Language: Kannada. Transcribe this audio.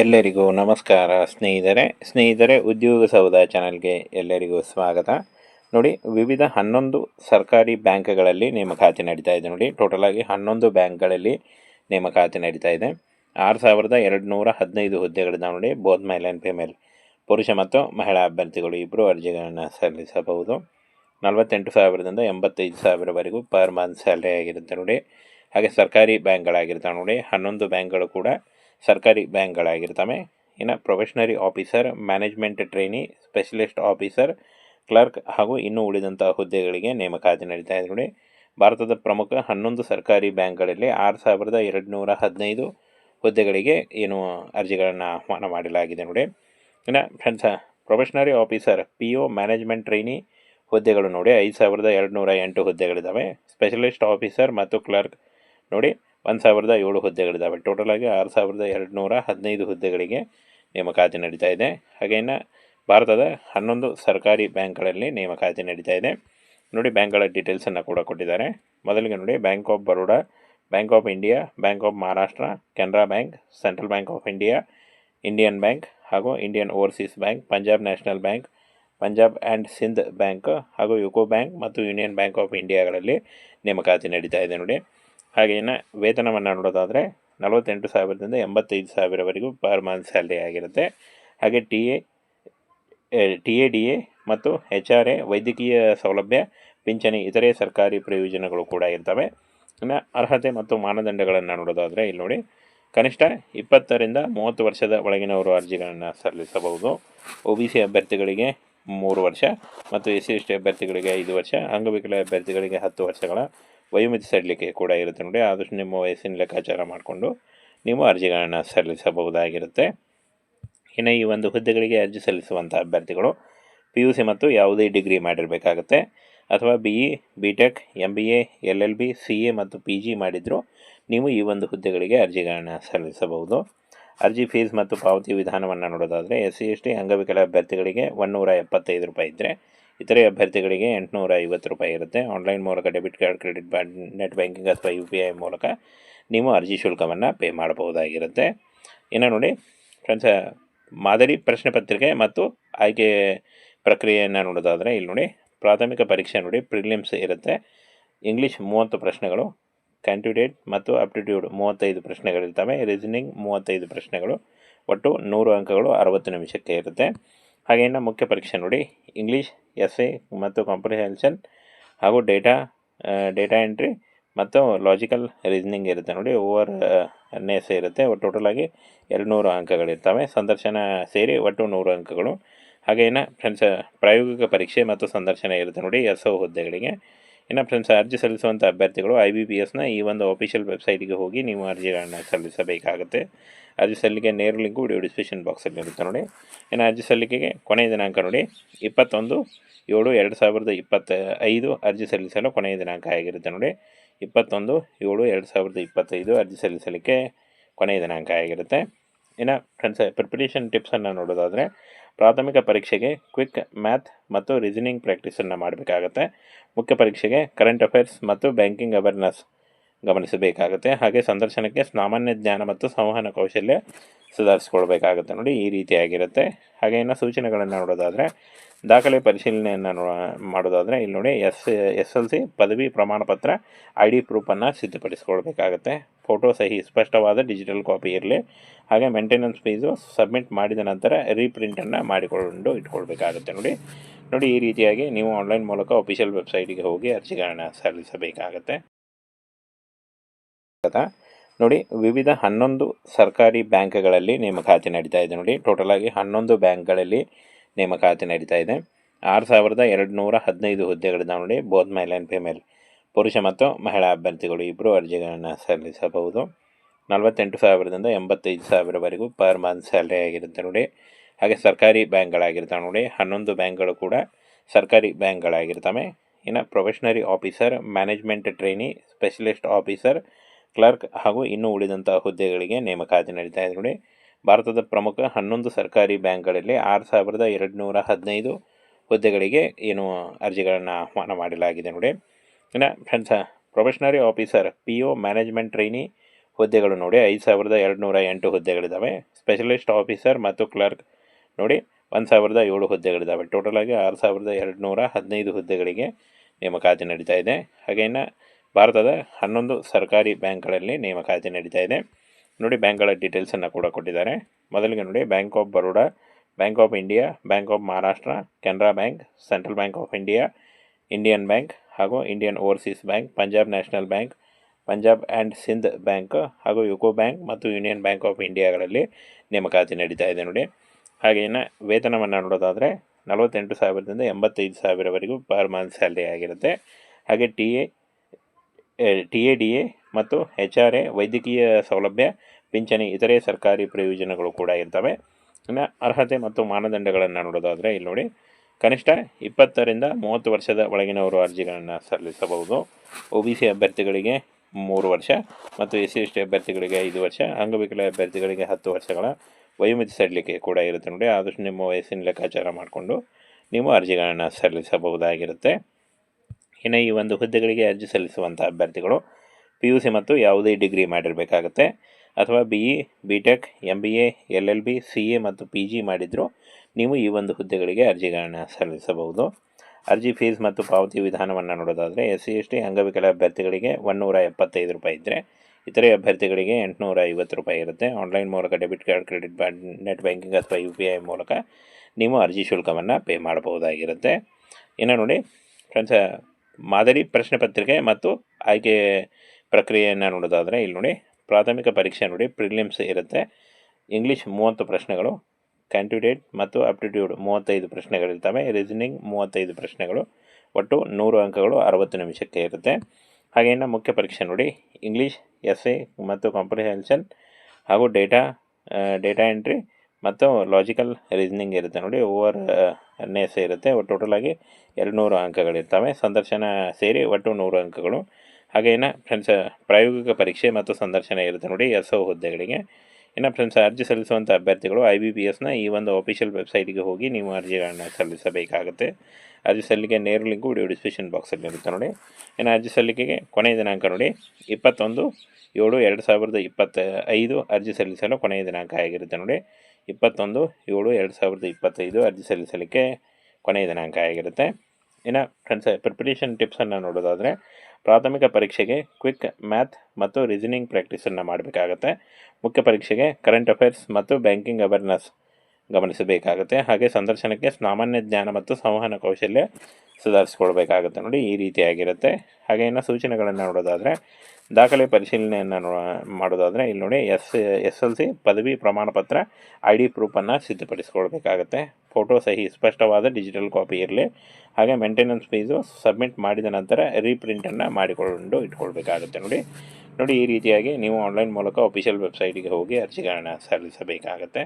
ಎಲ್ಲರಿಗೂ ನಮಸ್ಕಾರ ಸ್ನೇಹಿತರೆ. ಸ್ನೇಹಿತರೆ, ಉದ್ಯೋಗ ಸೌಧ ಚಾನಲ್ಗೆ ಎಲ್ಲರಿಗೂ ಸ್ವಾಗತ. ನೋಡಿ, ವಿವಿಧ ಹನ್ನೊಂದು ಸರ್ಕಾರಿ ಬ್ಯಾಂಕ್ಗಳಲ್ಲಿ ನೇಮಕಾತಿ ನಡೀತಾ ಇದೆ ನೋಡಿ. ಟೋಟಲ್ ಆಗಿ ಹನ್ನೊಂದು ಬ್ಯಾಂಕ್ಗಳಲ್ಲಿ ನೇಮಕಾತಿ ನಡೀತಾ ಇದೆ. ಆರು ಸಾವಿರದ ಎರಡು ನೂರ ಹದಿನೈದು ಹುದ್ದೆಗಳಿದ್ದಾವೆ ನೋಡಿ. Both male and female. ಪುರುಷ ಮತ್ತು ಮಹಿಳಾ ಅಭ್ಯರ್ಥಿಗಳು ಇಬ್ಬರು ಅರ್ಜಿಗಳನ್ನು ಸಲ್ಲಿಸಬಹುದು. ನಲವತ್ತೆಂಟು ಸಾವಿರದಿಂದ ಎಂಬತ್ತೈದು ಸಾವಿರವರೆಗೂ ಪರ್ ಮಂತ್ ಸ್ಯಾಲ್ರಿ ಆಗಿರುತ್ತೆ ನೋಡಿ. ಹಾಗೆ ಸರ್ಕಾರಿ ಬ್ಯಾಂಕ್ಗಳಾಗಿರ್ತಾವೆ ನೋಡಿ. ಹನ್ನೊಂದು ಬ್ಯಾಂಕ್ಗಳು ಕೂಡ ಸರ್ಕಾರಿ ಬ್ಯಾಂಕ್ಗಳಾಗಿರ್ತವೆ. ಇನ್ನು probationary officer, management trainee, specialist officer, clerk ಹಾಗೂ ಇನ್ನೂ ಉಳಿದಂಥ ಹುದ್ದೆಗಳಿಗೆ ನೇಮಕಾತಿ ನಡೀತಾ ಇದೆ ನೋಡಿ. ಭಾರತದ ಪ್ರಮುಖ ಹನ್ನೊಂದು ಸರ್ಕಾರಿ ಬ್ಯಾಂಕ್ಗಳಲ್ಲಿ ಆರು ಸಾವಿರದ ಎರಡು ನೂರ ಹದಿನೈದು ಹುದ್ದೆಗಳಿಗೆ ಏನು ಅರ್ಜಿಗಳನ್ನು ಆಹ್ವಾನ ಮಾಡಲಾಗಿದೆ ನೋಡಿ. ಇನ್ನು friends probationary officer P O management trainee ಹುದ್ದೆಗಳು ನೋಡಿ ಐದು ಸಾವಿರದ ಎರಡು ನೂರ ಎಂಟು ಹುದ್ದೆಗಳಿದ್ದಾವೆ. ಸ್ಪೆಷಲಿಸ್ಟ್ ಆಫೀಸರ್ ಮತ್ತು ಕ್ಲರ್ಕ್ ನೋಡಿ. ಒಂದು ಸಾವಿರದ ಏಳು ಹುದ್ದೆಗಳಿದ್ದಾವೆ. ಟೋಟಲ್ ಆಗಿ ಆರು ಸಾವಿರದ ಎರಡು ನೂರ ಹದಿನೈದು ಹುದ್ದೆಗಳಿಗೆ ನೇಮಕಾತಿ ನಡೀತಾ ಇದೆ. ಹಾಗೇನ ಭಾರತದ ಹನ್ನೊಂದು ಸರ್ಕಾರಿ ಬ್ಯಾಂಕ್ಗಳಲ್ಲಿ ನೇಮಕಾತಿ ನಡೀತಾ ಇದೆ. ನೋಡಿ ಬ್ಯಾಂಕ್ಗಳ ಡೀಟೇಲ್ಸನ್ನು ಕೂಡ ಕೊಟ್ಟಿದ್ದಾರೆ. ಮೊದಲಿಗೆ ನೋಡಿ bank of Baroda bank of India bank of Maharashtra Canara bank central bank of India Indian bank ಹಾಗೂ Indian overseas bank Punjab national bank Punjab and Sindh bank ಹಾಗೂ ಯುಕೋ ಬ್ಯಾಂಕ್ ಮತ್ತು ಯೂನಿಯನ್ ಬ್ಯಾಂಕ್ ಆಫ್ ಇಂಡಿಯಾಗಳಲ್ಲಿ ನೇಮಕಾತಿ ನಡೀತಾ ಇದೆ ನೋಡಿ. ಹಾಗೆ ಇನ್ನು ವೇತನವನ್ನು ನೋಡೋದಾದರೆ ನಲವತ್ತೆಂಟು ಸಾವಿರದಿಂದ ಎಂಬತ್ತೈದು ಸಾವಿರವರೆಗೂ ಪರ್ ಮಂತ್ ಸ್ಯಾಲ್ರಿ ಆಗಿರುತ್ತೆ. ಹಾಗೆ T A T A D A ಮತ್ತು ಎಚ್ ಆರ್ ಎ, ವೈದ್ಯಕೀಯ ಸೌಲಭ್ಯ, ಪಿಂಚಣಿ, ಇತರೆ ಸರ್ಕಾರಿ ಪ್ರಯೋಜನಗಳು ಕೂಡ ಇರ್ತವೆ. ಇನ್ನು ಅರ್ಹತೆ ಮತ್ತು ಮಾನದಂಡಗಳನ್ನು ನೋಡೋದಾದರೆ ಇಲ್ಲಿ ನೋಡಿ, ಕನಿಷ್ಠ ಇಪ್ಪತ್ತರಿಂದ ಮೂವತ್ತು ವರ್ಷದ ಒಳಗಿನವರು ಅರ್ಜಿಗಳನ್ನು ಸಲ್ಲಿಸಬಹುದು. ಒ ಬಿ ಸಿ ಅಭ್ಯರ್ಥಿಗಳಿಗೆ ಮೂರು ವರ್ಷ ಮತ್ತು ಎಸ್ ಸಿ ಎಸ್ ಟಿ ಅಭ್ಯರ್ಥಿಗಳಿಗೆ ಐದು ವರ್ಷ, ಅಂಗವಿಕಲ ಅಭ್ಯರ್ಥಿಗಳಿಗೆ ಹತ್ತು ವರ್ಷಗಳ ವಯೋಮಿತಿ ಸಡಿಲಿಕೆ ಕೂಡ ಇರುತ್ತೆ ನೋಡಿ. ಆದಷ್ಟು ನಿಮ್ಮ ವಯಸ್ಸಿನ ಲೆಕ್ಕಾಚಾರ ಮಾಡಿಕೊಂಡು ನೀವು ಅರ್ಜಿಗಳನ್ನು ಸಲ್ಲಿಸಬಹುದಾಗಿರುತ್ತೆ. ಇನ್ನು ಈ ಒಂದು ಹುದ್ದೆಗಳಿಗೆ ಅರ್ಜಿ ಸಲ್ಲಿಸುವಂಥ ಅಭ್ಯರ್ಥಿಗಳು ಪಿ ಯು ಸಿ ಮತ್ತು ಯಾವುದೇ ಡಿಗ್ರಿ ಮಾಡಿರಬೇಕಾಗುತ್ತೆ. ಅಥವಾ B E B tech M B A L L B C A ಮತ್ತು ಪಿ ಜಿ ಮಾಡಿದರೂ ನೀವು ಈ ಒಂದು ಹುದ್ದೆಗಳಿಗೆ ಅರ್ಜಿಗಳನ್ನು ಸಲ್ಲಿಸಬಹುದು. ಅರ್ಜಿ ಫೀಸ್ ಮತ್ತು ಪಾವತಿ ವಿಧಾನವನ್ನು ನೋಡೋದಾದರೆ ಎಸ್ ಸಿ ಎಸ್ ಟಿ ಅಂಗವಿಕಲ ಅಭ್ಯರ್ಥಿಗಳಿಗೆ ಒನ್ನೂರ ಎಪ್ಪತ್ತೈದು ರೂಪಾಯಿ ಇದ್ದರೆ ಇತರೆ ಅಭ್ಯರ್ಥಿಗಳಿಗೆ ಎಂಟುನೂರ ಐವತ್ತು ರೂಪಾಯಿ ಇರುತ್ತೆ. ಆನ್ಲೈನ್ ಮೂಲಕ debit card, credit card, net banking ಅಥವಾ ಯು ಪಿ ಐ ಮೂಲಕ ನೀವು ಅರ್ಜಿ ಶುಲ್ಕವನ್ನು ಪೇ ಮಾಡಬಹುದಾಗಿರುತ್ತೆ. ಇನ್ನು ನೋಡಿ ಫ್ರೆಂಡ್ಸ್, ಮಾದರಿ ಪ್ರಶ್ನೆ ಪತ್ರಿಕೆ ಮತ್ತು ಆಯ್ಕೆ ಪ್ರಕ್ರಿಯೆಯನ್ನು ನೋಡೋದಾದರೆ ಇಲ್ಲಿ ನೋಡಿ ಪ್ರಾಥಮಿಕ ಪರೀಕ್ಷೆ ನೋಡಿ ಪ್ರಿಲಿಮ್ಸ್ ಇರುತ್ತೆ. ಇಂಗ್ಲೀಷ್ ಮೂವತ್ತು ಪ್ರಶ್ನೆಗಳು, ಕ್ಯಾಂಡಿಡೇಟ್ ಮತ್ತು ಅಪ್ಟಿಟ್ಯೂಡ್ ಮೂವತ್ತೈದು ಪ್ರಶ್ನೆಗಳಿರ್ತವೆ. ರೀಸನಿಂಗ್ ಮೂವತ್ತೈದು ಪ್ರಶ್ನೆಗಳು, ಒಟ್ಟು ನೂರು ಅಂಕಗಳು ಅರವತ್ತು ನಿಮಿಷಕ್ಕೆ ಇರುತ್ತೆ. ಹಾಗೆ ಇನ್ನು ಮುಖ್ಯ ಪರೀಕ್ಷೆ ನೋಡಿ. ಇಂಗ್ಲೀಷ್ ಎಸ್ ಎ ಮತ್ತು ಕಾಂಪ್ರಿಹೆನ್ಷನ್ ಹಾಗೂ ಡೇಟಾ ಡೇಟಾ ಎಂಟ್ರಿ ಮತ್ತು ಲಾಜಿಕಲ್ ರೀಸನಿಂಗ್ ಇರುತ್ತೆ ನೋಡಿ. ಓವರ್ ನೆಸ್ ಇರುತ್ತೆ. ಟೋಟಲ್ ಆಗಿ ಎರಡು ನೂರು ಅಂಕಗಳಿರ್ತವೆ. ಸಂದರ್ಶನ ಸೇರಿ ಒಟ್ಟು ನೂರು ಅಂಕಗಳು. ಹಾಗೆ ಇನ್ನು ಫ್ರೆಂಡ್ಸ್ ಪ್ರಾಯೋಗಿಕ ಪರೀಕ್ಷೆ ಮತ್ತು ಸಂದರ್ಶನ ಇರುತ್ತೆ ನೋಡಿ. ಎಸ್ ಒ ಹುದ್ದೆಗಳಿಗೆ. ಇನ್ನು ಫ್ರೆಂಡ್ಸ್ ಅರ್ಜಿ ಸಲ್ಲಿಸುವಂಥ ಅಭ್ಯರ್ಥಿಗಳು ಐ ಬಿ ಪಿ ಎಸ್ನ ಈ ಒಂದು ಅಫಿಷಿಯಲ್ ವೆಬ್ಸೈಟಿಗೆ ಹೋಗಿ ನೀವು ಅರ್ಜಿಗಳನ್ನು ಸಲ್ಲಿಸಬೇಕಾಗುತ್ತೆ. ಅರ್ಜಿ ಸಲ್ಲಿಕೆ ನೇರ ಲಿಂಕು ವಿಡಿಯೋ ಡಿಸ್ಕ್ರಿಪ್ಷನ್ ಬಾಕ್ಸಲ್ಲಿ ಇರುತ್ತೆ ನೋಡಿ. ಇನ್ನು ಅರ್ಜಿ ಸಲ್ಲಿಕೆಗೆ ಕೊನೆಯ ದಿನಾಂಕ ನೋಡಿ. ಇಪ್ಪತ್ತೊಂದು ಏಳು ಎರಡು ಸಾವಿರದ ಇಪ್ಪತ್ತ ಐದು ಅರ್ಜಿ ಸಲ್ಲಿಸಲು ಕೊನೆಯ ದಿನಾಂಕ ಆಗಿರುತ್ತೆ ನೋಡಿ. ಇಪ್ಪತ್ತೊಂದು ಏಳು ಎರಡು ಸಾವಿರದ ಇಪ್ಪತ್ತೈದು ಅರ್ಜಿ ಸಲ್ಲಿಸಲಿಕ್ಕೆ ಕೊನೆಯ ದಿನಾಂಕ ಆಗಿರುತ್ತೆ. ಇನ್ನು ಫ್ರೆಂಡ್ಸ್ ಪ್ರಿಪ್ರೇಷನ್ ಟಿಪ್ಸನ್ನು ನೋಡೋದಾದರೆ ಪ್ರಾಥಮಿಕ ಪರೀಕ್ಷೆಗೆ ಕ್ವಿಕ್ ಮ್ಯಾಥ್ ಮತ್ತು ರೀಸನಿಂಗ್ ಪ್ರಾಕ್ಟೀಸನ್ನು ಮಾಡಬೇಕಾಗತ್ತೆ. ಮುಖ್ಯ ಪರೀಕ್ಷೆಗೆ ಕರೆಂಟ್ ಅಫೇರ್ಸ್ ಮತ್ತು ಬ್ಯಾಂಕಿಂಗ್ ಅವೇರ್ನೆಸ್ ಗಮನಿಸಬೇಕಾಗುತ್ತೆ. ಹಾಗೆ ಸಂದರ್ಶನಕ್ಕೆ ಸಾಮಾನ್ಯ ಜ್ಞಾನ ಮತ್ತು ಸಂವಹನ ಕೌಶಲ್ಯ ಸುಧಾರಿಸ್ಕೊಳ್ಬೇಕಾಗುತ್ತೆ. ನೋಡಿ ಈ ರೀತಿಯಾಗಿರುತ್ತೆ. ಹಾಗೆ ಇನ್ನು ಸೂಚನೆಗಳನ್ನು ನೋಡೋದಾದರೆ ದಾಖಲೆ ಪರಿಶೀಲನೆಯನ್ನು ಮಾಡೋದಾದರೆ ಇಲ್ಲಿ ನೋಡಿ ಎಸ್ ಎಸ್ ಎಲ್ ಸಿ ಪದವಿ ಪ್ರಮಾಣ ಪತ್ರ, ಐ ಡಿ ಪ್ರೂಫನ್ನು ಸಿದ್ಧಪಡಿಸ್ಕೊಳ್ಬೇಕಾಗತ್ತೆ. ಫೋಟೋ ಸಹಿ, ಸ್ಪಷ್ಟವಾದ ಡಿಜಿಟಲ್ ಕಾಪಿ ಇರಲಿ. ಹಾಗೆ ಮೇಂಟೆನೆನ್ಸ್ ಫೀಸು ಸಬ್ಮಿಟ್ ಮಾಡಿದ ನಂತರ ರೀಪ್ರಿಂಟನ್ನು ಮಾಡಿಕೊಂಡು ಇಟ್ಕೊಳ್ಬೇಕಾಗುತ್ತೆ ನೋಡಿ. ನೋಡಿ ಈ ರೀತಿಯಾಗಿ ನೀವು ಆನ್ಲೈನ್ ಮೂಲಕ ಅಫಿಷಿಯಲ್ ವೆಬ್ಸೈಟಿಗೆ ಹೋಗಿ ಅರ್ಜಿಗಳನ್ನು ಸಲ್ಲಿಸಬೇಕಾಗತ್ತೆ. ನೋಡಿ ವಿವಿಧ ಹನ್ನೊಂದು ಸರ್ಕಾರಿ ಬ್ಯಾಂಕ್ಗಳಲ್ಲಿ ನೇಮಕಾತಿ ನಡೀತಾ ಇದೆ ನೋಡಿ. ಟೋಟಲಾಗಿ ಹನ್ನೊಂದು ಬ್ಯಾಂಕ್ಗಳಲ್ಲಿ ನೇಮಕಾತಿ ನಡೀತಾ ಇದೆ. ಆರು ಸಾವಿರದ ಎರಡು ನೂರ ಹದಿನೈದು ಹುದ್ದೆಗಳಿದ್ದಾವೆ ನೋಡಿ ಬೋತ್ ಮೇಲ್ ಆ್ಯಂಡ್ ಫಿಮೇಲ್ ಪುರುಷ ಮತ್ತು ಮಹಿಳಾ ಅಭ್ಯರ್ಥಿಗಳು ಇಬ್ಬರು ಅರ್ಜಿಗಳನ್ನು ಸಲ್ಲಿಸಬಹುದು. ನಲವತ್ತೆಂಟು ಸಾವಿರದಿಂದ ಎಂಬತ್ತೈದು ಸಾವಿರವರೆಗೂ ಪರ್ ಮಂತ್ ಸ್ಯಾಲ್ರಿ ಆಗಿರುತ್ತೆ ನೋಡಿ. ಹಾಗೆ ಸರ್ಕಾರಿ ಬ್ಯಾಂಕ್ಗಳಾಗಿರ್ತವೆ ನೋಡಿ. ಹನ್ನೊಂದು ಬ್ಯಾಂಕ್ಗಳು ಕೂಡ ಸರ್ಕಾರಿ ಬ್ಯಾಂಕ್ಗಳಾಗಿರ್ತವೆ. ಇನ್ನು probationary officer, management trainee, specialist officer, clerk ಹಾಗೂ ಇನ್ನೂ ಉಳಿದಂಥ ಹುದ್ದೆಗಳಿಗೆ ನೇಮಕಾತಿ ನಡೀತಾ ಇದೆ ನೋಡಿ. ಭಾರತದ ಪ್ರಮುಖ ಹನ್ನೊಂದು ಸರ್ಕಾರಿ ಬ್ಯಾಂಕ್ಗಳಲ್ಲಿ ಆರು ಸಾವಿರದ ಎರಡು ನೂರ ಹದಿನೈದು ಹುದ್ದೆಗಳಿಗೆ ಏನು ಅರ್ಜಿಗಳನ್ನು ಆಹ್ವಾನ ಮಾಡಲಾಗಿದೆ ನೋಡಿ. ಇನ್ನು friends probationary officer P O management trainee ಹುದ್ದೆಗಳು ನೋಡಿ ಐದು ಸಾವಿರದ ಎರಡುನೂರ ಎಂಟು ಹುದ್ದೆಗಳಿದ್ದಾವೆ ಸ್ಪೆಷಲಿಸ್ಟ್ ಆಫೀಸರ್ ಮತ್ತು ಕ್ಲರ್ಕ್ ನೋಡಿ ಒಂದು ಸಾವಿರದ ಏಳು ಹುದ್ದೆಗಳಿದ್ದಾವೆ ಟೋಟಲ್ ಆಗಿ ಆರು ಸಾವಿರದ ಎರಡು ನೂರ ಹದಿನೈದು ಹುದ್ದೆಗಳಿಗೆ ನೇಮಕಾತಿ ನಡೀತಾ ಇದೆ. ಹಾಗೇನು ಭಾರತದ ಹನ್ನೊಂದು ಸರ್ಕಾರಿ ಬ್ಯಾಂಕ್ಗಳಲ್ಲಿ ನೇಮಕಾತಿ ನಡೀತಾ ಇದೆ. ನೋಡಿ ಬ್ಯಾಂಕ್ಗಳ ಡೀಟೇಲ್ಸನ್ನು ಕೂಡ ಕೊಟ್ಟಿದ್ದಾರೆ. ಮೊದಲಿಗೆ ನೋಡಿ bank of Baroda, bank of India, bank of Maharashtra, Canara bank, central bank of India, Indian bank ಹಾಗೂ Indian overseas bank, Punjab national bank, Punjab and Sindh bank ಹಾಗೂ ಯುಕೋ ಬ್ಯಾಂಕ್ ಮತ್ತು ಯೂನಿಯನ್ ಬ್ಯಾಂಕ್ ಆಫ್ ಇಂಡಿಯಾಗಳಲ್ಲಿ ನೇಮಕಾತಿ ನಡೀತಾ ಇದೆ ನೋಡಿ. ಹಾಗೆಯೇ ವೇತನವನ್ನು ನೋಡೋದಾದರೆ ನಲವತ್ತೆಂಟು ಸಾವಿರದಿಂದ ಎಂಬತ್ತೈದು ಸಾವಿರವರೆಗೂ ಪರ್ ಮಂತ್ ಸ್ಯಾಲ್ರಿ ಆಗಿರುತ್ತೆ. ಹಾಗೆ T A T A, D A ಮತ್ತು ಎಚ್ ಆರ್ ಎ, ವೈದ್ಯಕೀಯ ಸೌಲಭ್ಯ, ಪಿಂಚಣಿ, ಇತರೆ ಸರ್ಕಾರಿ ಪ್ರಯೋಜನಗಳು ಕೂಡ ಇರ್ತವೆ. ಇನ್ನು ಅರ್ಹತೆ ಮತ್ತು ಮಾನದಂಡಗಳನ್ನು ನೋಡೋದಾದರೆ ಇಲ್ಲಿ ನೋಡಿ, ಕನಿಷ್ಠ ಇಪ್ಪತ್ತರಿಂದ ಮೂವತ್ತು ವರ್ಷದ ಒಳಗಿನವರು ಅರ್ಜಿಗಳನ್ನು ಸಲ್ಲಿಸಬಹುದು. ಒ ಬಿ ಸಿ ಅಭ್ಯರ್ಥಿಗಳಿಗೆ ಮೂರು ವರ್ಷ ಮತ್ತು ಎಸ್ ಸಿ ಎಸ್ ಟಿ ಅಭ್ಯರ್ಥಿಗಳಿಗೆ ಐದು ವರ್ಷ, ಅಂಗವಿಕಲ ಅಭ್ಯರ್ಥಿಗಳಿಗೆ ಹತ್ತು ವರ್ಷಗಳ ವಯೋಮಿತಿ ಸಡಿಲಿಕೆ ಕೂಡ ಇರುತ್ತೆ ನೋಡಿ. ಆದಷ್ಟು ನಿಮ್ಮ ವಯಸ್ಸಿನ ಲೆಕ್ಕಾಚಾರ ಮಾಡಿಕೊಂಡು ನೀವು ಅರ್ಜಿಗಳನ್ನು ಸಲ್ಲಿಸಬಹುದಾಗಿರುತ್ತೆ. ಇನ್ನು ಈ ಒಂದು ಹುದ್ದೆಗಳಿಗೆ ಅರ್ಜಿ ಸಲ್ಲಿಸುವಂಥ ಅಭ್ಯರ್ಥಿಗಳು ಪಿ ಯು ಸಿ ಮತ್ತು ಯಾವುದೇ ಡಿಗ್ರಿ ಮಾಡಿರಬೇಕಾಗತ್ತೆ. ಅಥವಾ B E B tech M B A L L B C A ಮತ್ತು ಪಿ ಜಿ ಮಾಡಿದರೂ ನೀವು ಈ ಒಂದು ಹುದ್ದೆಗಳಿಗೆ ಅರ್ಜಿಗಳನ್ನು ಸಲ್ಲಿಸಬಹುದು. ಅರ್ಜಿ ಫೀಸ್ ಮತ್ತು ಪಾವತಿ ವಿಧಾನವನ್ನು ನೋಡೋದಾದರೆ ಎಸ್ ಸಿ ಎಸ್ ಟಿ ಅಂಗವಿಕಲ ಅಭ್ಯರ್ಥಿಗಳಿಗೆ ಒನ್ನೂರ ಎಪ್ಪತ್ತೈದು ರೂಪಾಯಿ ಇದ್ದರೆ ಇತರೆ ಅಭ್ಯರ್ಥಿಗಳಿಗೆ ಎಂಟುನೂರ ಐವತ್ತು ರೂಪಾಯಿ ಇರುತ್ತೆ. ಆನ್ಲೈನ್ ಮೂಲಕ debit card, credit card, net banking ಅಥವಾ ಯು ಪಿ ಐ ಮೂಲಕ ನೀವು ಅರ್ಜಿ ಶುಲ್ಕವನ್ನು ಪೇ ಮಾಡಬಹುದಾಗಿರುತ್ತೆ. ಇನ್ನು ನೋಡಿ, ಫ್ರೆಂಡ್ಸ್, ಮಾದರಿ ಪ್ರಶ್ನೆ ಪತ್ರಿಕೆ ಮತ್ತು ಆಯ್ಕೆ ಪ್ರಕ್ರಿಯೆಯನ್ನು ನೋಡೋದಾದರೆ ಇಲ್ಲಿ ನೋಡಿ, ಪ್ರಾಥಮಿಕ ಪರೀಕ್ಷೆ ನೋಡಿ ಪ್ರಿಲಿಮ್ಸ್ ಇರುತ್ತೆ. ಇಂಗ್ಲೀಷ್ ಮೂವತ್ತು ಪ್ರಶ್ನೆಗಳು ಕ್ಯಾಂಟಿಡೇಟ್ ಮತ್ತು ಅಪ್ಟಿಟ್ಯೂಡ್ ಮೂವತ್ತೈದು ಪ್ರಶ್ನೆಗಳಿರ್ತವೆ ರೀಸನಿಂಗ್ ಮೂವತ್ತೈದು ಪ್ರಶ್ನೆಗಳು, ಒಟ್ಟು ನೂರು ಅಂಕಗಳು ಅರವತ್ತು ನಿಮಿಷಕ್ಕೆ ಇರುತ್ತೆ. ಹಾಗೇನ ಮುಖ್ಯ ಪರೀಕ್ಷೆ ನೋಡಿ ಇಂಗ್ಲೀಷ್ ಎಸ್ ಮತ್ತು ಕಾಂಪ್ರಿಹೆನ್ಷನ್ ಹಾಗೂ ಡೇಟಾ ಡೇಟಾ ಎಂಟ್ರಿ ಮತ್ತು ಲಾಜಿಕಲ್ ರೀಸನಿಂಗ್ ಇರುತ್ತೆ ನೋಡಿ ಓವರ್ ನೆಸ್ ಇರುತ್ತೆ. ಟೋಟಲ್ ಆಗಿ ಎರಡು ನೂರು ಅಂಕಗಳಿರ್ತವೆ. ಸಂದರ್ಶನ ಸೇರಿ ಒಟ್ಟು ನೂರು ಅಂಕಗಳು. ಹಾಗೆ ಇನ್ನು ಫ್ರೆಂಡ್ಸ್ ಪ್ರಾಯೋಗಿಕ ಪರೀಕ್ಷೆ ಮತ್ತು ಸಂದರ್ಶನ ಇರುತ್ತೆ ನೋಡಿ ಎಸ್ ಒ ಹುದ್ದೆಗಳಿಗೆ. ಇನ್ನು ಫ್ರೆಂಡ್ಸ್ ಅರ್ಜಿ ಸಲ್ಲಿಸುವಂಥ ಅಭ್ಯರ್ಥಿಗಳು ಐ ಬಿ ಪಿ ಎಸ್ನ ಈ ಒಂದು ಅಫಿಷಿಯಲ್ ವೆಬ್ಸೈಟಿಗೆ ಹೋಗಿ ನೀವು ಅರ್ಜಿಗಳನ್ನು ಸಲ್ಲಿಸಬೇಕಾಗುತ್ತೆ. ಅರ್ಜಿ ಸಲ್ಲಿಕೆ ನೇರ ಲಿಂಕು ವಿಡಿಯೋ ಡಿಸ್ಕ್ರಿಪ್ಷನ್ ಬಾಕ್ಸಲ್ಲಿ ಇರುತ್ತೆ ನೋಡಿ. ಇನ್ನು ಅರ್ಜಿ ಸಲ್ಲಿಕೆಗೆ ಕೊನೆಯ ದಿನಾಂಕ ನೋಡಿ. ಇಪ್ಪತ್ತೊಂದು ಏಳು ಎರಡು ಸಾವಿರದ ಇಪ್ಪತ್ತ ಐದು ಅರ್ಜಿ ಸಲ್ಲಿಸಲು ಕೊನೆಯ ದಿನಾಂಕ ಆಗಿರುತ್ತೆ ನೋಡಿ. ಇಪ್ಪತ್ತೊಂದು ಏಳು ಎರಡು ಸಾವಿರದ ಇಪ್ಪತ್ತೈದು ಅರ್ಜಿ ಸಲ್ಲಿಸಲಿಕ್ಕೆ ಕೊನೆಯ ದಿನಾಂಕ ಆಗಿರುತ್ತೆ. ಇನ್ನು ಫ್ರೆಂಡ್ಸ್ ಪ್ರಿಪ್ರೇಷನ್ ಟಿಪ್ಸನ್ನು ನೋಡೋದಾದರೆ ಪ್ರಾಥಮಿಕ ಪರೀಕ್ಷೆಗೆ ಕ್ವಿಕ್ ಮ್ಯಾಥ್ ಮತ್ತು ರೀಸನಿಂಗ್ ಪ್ರಾಕ್ಟೀಸನ್ನು ಮಾಡಬೇಕಾಗತ್ತೆ. ಮುಖ್ಯ ಪರೀಕ್ಷೆಗೆ ಕರೆಂಟ್ ಅಫೇರ್ಸ್ ಮತ್ತು ಬ್ಯಾಂಕಿಂಗ್ ಅವೇರ್ನೆಸ್ ಗಮನಿಸಬೇಕಾಗುತ್ತೆ. ಹಾಗೆ ಸಂದರ್ಶನಕ್ಕೆ ಸಾಮಾನ್ಯ ಜ್ಞಾನ ಮತ್ತು ಸಂವಹನ ಕೌಶಲ್ಯ ಸುಧಾರಿಸ್ಕೊಳ್ಬೇಕಾಗುತ್ತೆ. ನೋಡಿ, ಈ ರೀತಿಯಾಗಿರುತ್ತೆ ಹಾಗೆ ಇನ್ನು ಸೂಚನೆಗಳನ್ನು ನೋಡೋದಾದರೆ, ದಾಖಲೆ ಪರಿಶೀಲನೆಯನ್ನು ನೋ, ಮಾಡೋದಾದರೆ, ಇಲ್ಲಿ ನೋಡಿ ಎಸ್ ಎಸ್ ಎಲ್ ಸಿ ಪದವಿ ಪ್ರಮಾಣಪತ್ರ, ಐ ಡಿ ಪ್ರೂಫನ್ನು ಸಿದ್ಧಪಡಿಸ್ಕೊಳ್ಬೇಕಾಗತ್ತೆ. ಫೋಟೋ ಸಹಿ ಸ್ಪಷ್ಟವಾದ ಡಿಜಿಟಲ್ ಕಾಪಿ ಇರಲಿ. ಹಾಗೆ ಮೇಂಟೆನೆನ್ಸ್ ಫೀಸು ಸಬ್ಮಿಟ್ ಮಾಡಿದ ನಂತರ ರೀಪ್ರಿಂಟನ್ನು ಮಾಡಿಕೊಂಡು ಇಟ್ಕೊಳ್ಬೇಕಾಗುತ್ತೆ ನೋಡಿ. ನೋಡಿ ಈ ರೀತಿಯಾಗಿ ನೀವು ಆನ್ಲೈನ್ ಮೂಲಕ ಅಫಿಷಿಯಲ್ ವೆಬ್ಸೈಟಿಗೆ ಹೋಗಿ ಅರ್ಜಿಗಳನ್ನು ಸಲ್ಲಿಸಬೇಕಾಗತ್ತೆ.